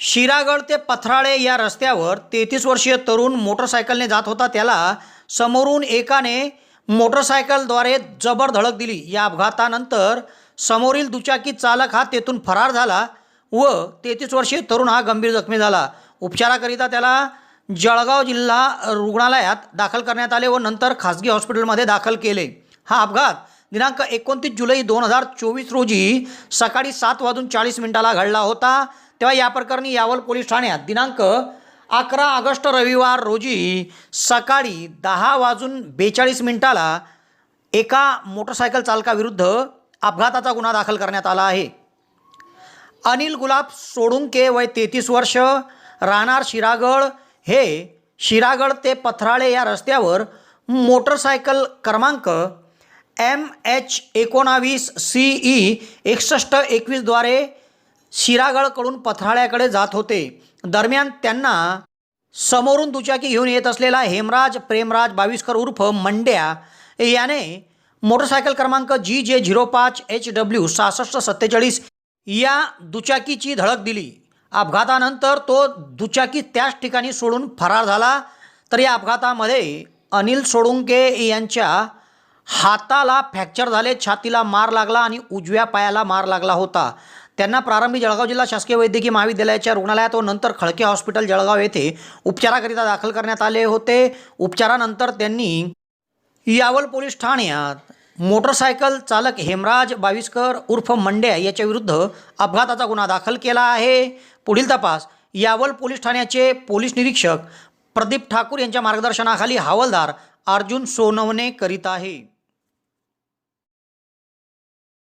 शिरागड ते पथराळे या रस्त्यावर तेहतीस वर्षीय तरुण मोटरसायकलने जात होता. त्याला समोरून एकाने मोटरसायकलद्वारे जबर धडक दिली. या अपघातानंतर समोरील दुचाकी चालक हा तेथून फरार झाला व तेहतीस वर्षीय तरुण हा गंभीर जखमी झाला. उपचाराकरिता त्याला जळगाव जिल्हा रुग्णालयात दाखल करण्यात आले व नंतर खासगी हॉस्पिटलमध्ये दाखल केले. हा अपघात दिनांक एकोणतीस जुलै दोन हजार चोवीस रोजी सकाळी सात वाजून चाळीस मिनिटाला घडला होता. तेव्हा या प्रकरणी यावल पोलीस ठाण्यात दिनांक अकरा ऑगस्ट रविवार रोजी सकाळी दहा वाजून बेचाळीस मिनिटाला एका मोटरसायकल चालकाविरुद्ध अपघाताचा गुन्हा दाखल करण्यात आला आहे. अनिल गुलाब सोडुंके वय तेहतीस वर्ष राहणार शिरागड हे शिरागड ते पथराळे या रस्त्यावर मोटरसायकल क्रमांक एम एच एकोणावीस सी ई एकसष्ट एकवीसद्वारे शिरागडकडून पथराळ्याकडे जात होते. दरम्यान त्यांना समोरून दुचाकी घेऊन येत असलेला हेमराज प्रेमराज बावीसकर उर्फ मंड्या याने मोटरसायकल क्रमांक जी जे झिरो पाच एच डब्ल्यू सहासष्ट सत्तेचाळीस या दुचाकीची धडक दिली. अपघातानंतर तो दुचाकी त्याच ठिकाणी सोडून फरार झाला. तर या अपघातामध्ये अनिल सोडुंके यांच्या हाताला फ्रॅक्चर झाले छातीला मार लागला आणि उजव्या पायाला मार लागला होता. त्यांना प्रारंभी जळगाव जिल्हा शासकीय वैद्यकीय महाविद्यालयाच्या रुग्णालयात व नंतर खळके हॉस्पिटल जळगाव येथे उपचाराकरिता दाखल करण्यात आले होते. उपचारानंतर त्यांनी यावल पोलीस ठाण्यात मोटरसायकल चालक हेमराज बाविस्कर उर्फ मंड्या याच्या विरुद्ध अपघाताचा गुन्हा दाखल केला आहे. पुढील तपास. यावल पोलीस ठाण्याचे पोलीस निरीक्षक प्रदीप ठाकूर यांच्या मार्गदर्शनाखाली हवालदार अर्जुन सोनवणे करीत आहे.